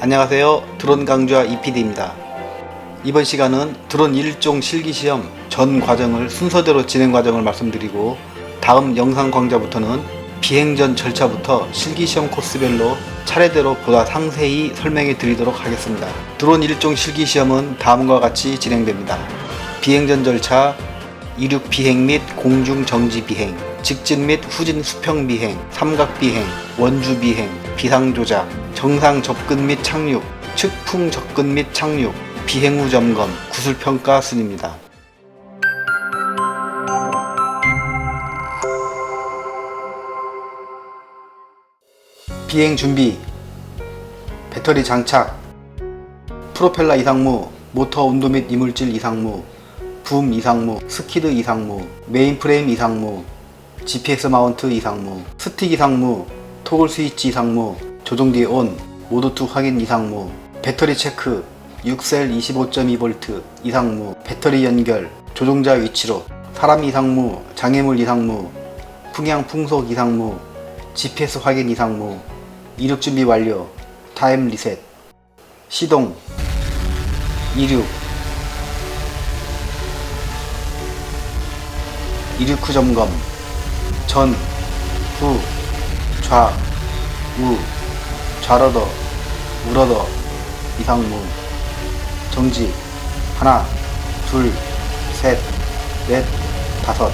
안녕하세요. 드론 강좌 이PD입니다. 이번 시간은 드론 1종 실기시험 전 과정을 순서대로 진행 과정을 말씀드리고 다음 영상 강좌부터는 비행 전 절차부터 실기시험 코스별로 차례대로 보다 상세히 설명해 드리도록 하겠습니다. 드론 1종 실기시험은 다음과 같이 진행됩니다. 비행 전 절차, 이륙 비행 및 공중 정지 비행, 직진 및 후진 수평 비행, 삼각 비행, 원주 비행, 비상 조작, 정상 접근 및 착륙, 측풍 접근 및 착륙, 비행 후 점검, 구술 평가 순입니다. 비행 준비, 배터리 장착, 프로펠러 이상무, 모터 온도 및 이물질 이상무, 붐 이상무, 스키드 이상무, 메인프레임 이상무, GPS 마운트 이상무, 스틱 이상무, 토글 스위치 이상무, 조종기 온, 모드 2 확인 이상무, 배터리 체크, 6셀 25.2V 이상무, 배터리 연결, 조종자 위치로, 사람 이상무, 장애물 이상무, 풍향 풍속 이상무, GPS 확인 이상무, 이륙 준비 완료, 타임 리셋, 시동, 이륙, 이륙 후 점검, 전, 후, 좌, 우, 좌러더, 우러더, 이상무, 정지, 하나, 둘, 셋, 넷, 다섯.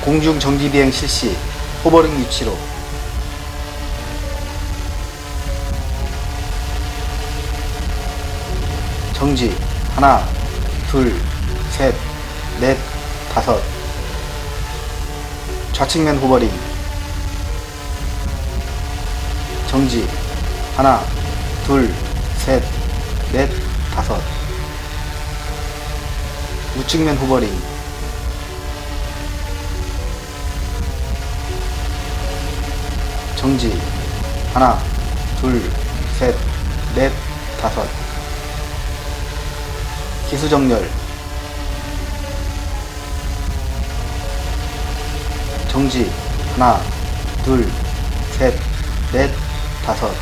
공중 정지 비행 실시, 호버링 위치로. 정지, 하나, 둘, 셋, 넷, 다섯. 좌측면 호버링. 정지. 하나, 둘, 셋, 넷, 다섯. 우측면 호버링. 정지. 하나, 둘, 셋, 넷, 다섯. 기수정렬. 정지 하나 둘셋넷 다섯.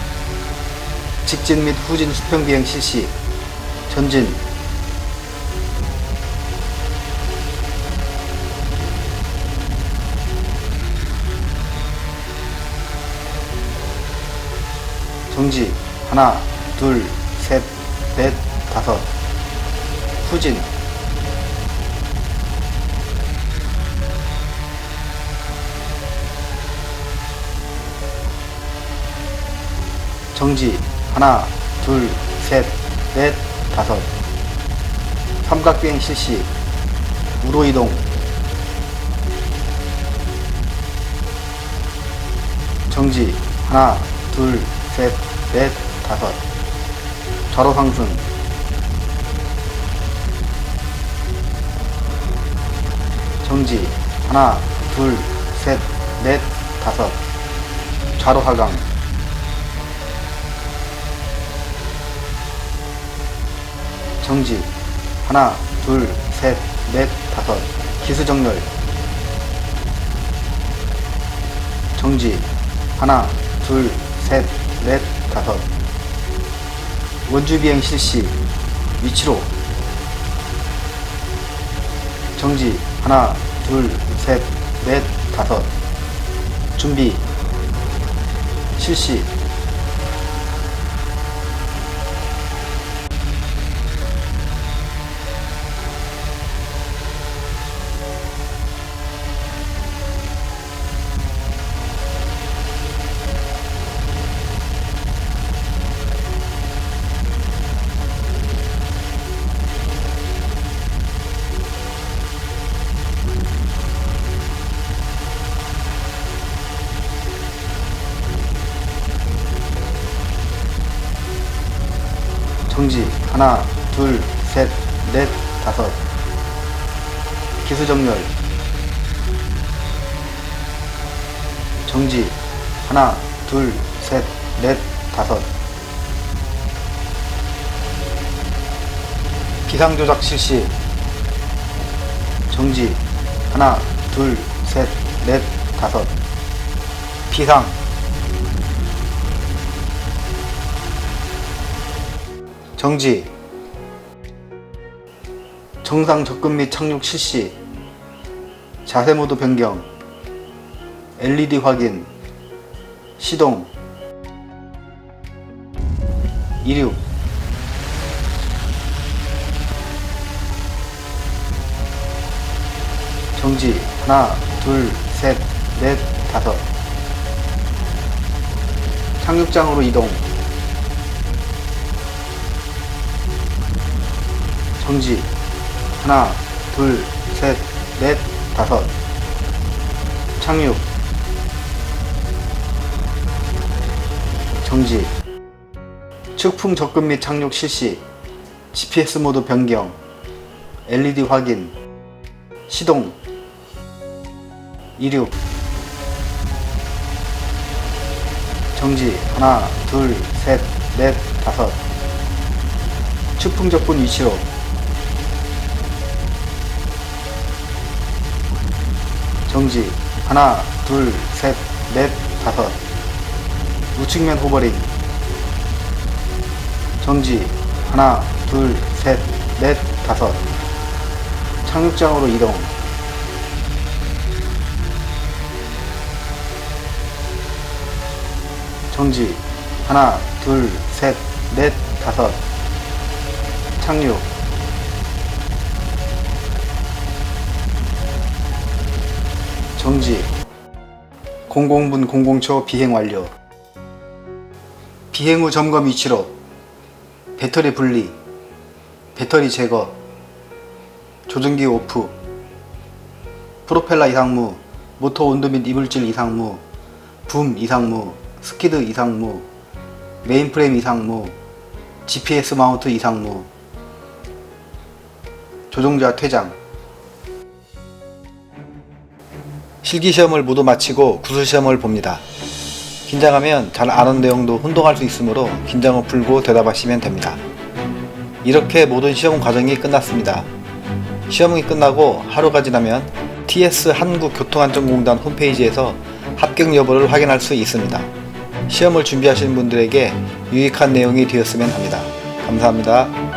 직진 및 후진 수평 비행 실시. 전진. 정지. 하나 둘 셋 넷 다섯. 후진 정지. 하나 둘셋넷 다섯. 삼각비행 실시. 우로 이동. 정지. 하나 둘셋넷 다섯. 좌로 상승 정지. 하나 둘셋넷 다섯. 좌로 하강 정지. 하나 둘 셋 넷 다섯. 기수정렬. 정지. 하나 둘 셋 넷 다섯. 원주비행 실시. 위치로. 정지. 하나 둘 셋 넷 다섯. 준비. 실시 정지 하나 둘 셋 넷 다섯. 기수정렬. 정지. 하나 둘 셋 넷 다섯. 비상조작 실시. 정지. 하나 둘 셋 넷 다섯. 비상 정지. 정상 접근 및 착륙 실시. 자세 모드 변경. LED 확인. 시동. 이륙. 정지. 하나 둘셋넷 다섯. 착륙장으로 이동 정지. 하나 둘셋넷 다섯. 착륙. 정지. 측풍 접근 및 착륙 실시. GPS 모드 변경. LED 확인. 시동. 이륙. 정지. 하나 둘 셋 넷 다섯. 측풍 접근 위치로 정지. 하나 둘셋넷 다섯. 우측면 호버링. 정지. 하나 둘셋넷 다섯. 착륙장으로 이동. 정지. 하나 둘셋넷 다섯. 착륙 정지. 00분 00초 비행 완료. 비행 후 점검 위치로 배터리 분리 배터리 제거 조종기 오프 프로펠러 이상무 모터 온도 및 이물질 이상무 붐 이상무 스키드 이상무 메인프레임 이상무 GPS 마운트 이상무 조종자 퇴장 실기시험을 모두 마치고 구술시험을 봅니다. 긴장하면 잘 아는 내용도 혼동할 수 있으므로 긴장을 풀고 대답하시면 됩니다. 이렇게 모든 시험 과정이 끝났습니다. 시험이 끝나고 하루가 지나면 TS 한국교통안전공단 홈페이지에서 합격 여부를 확인할 수 있습니다. 시험을 준비하시는 분들에게 유익한 내용이 되었으면 합니다. 감사합니다.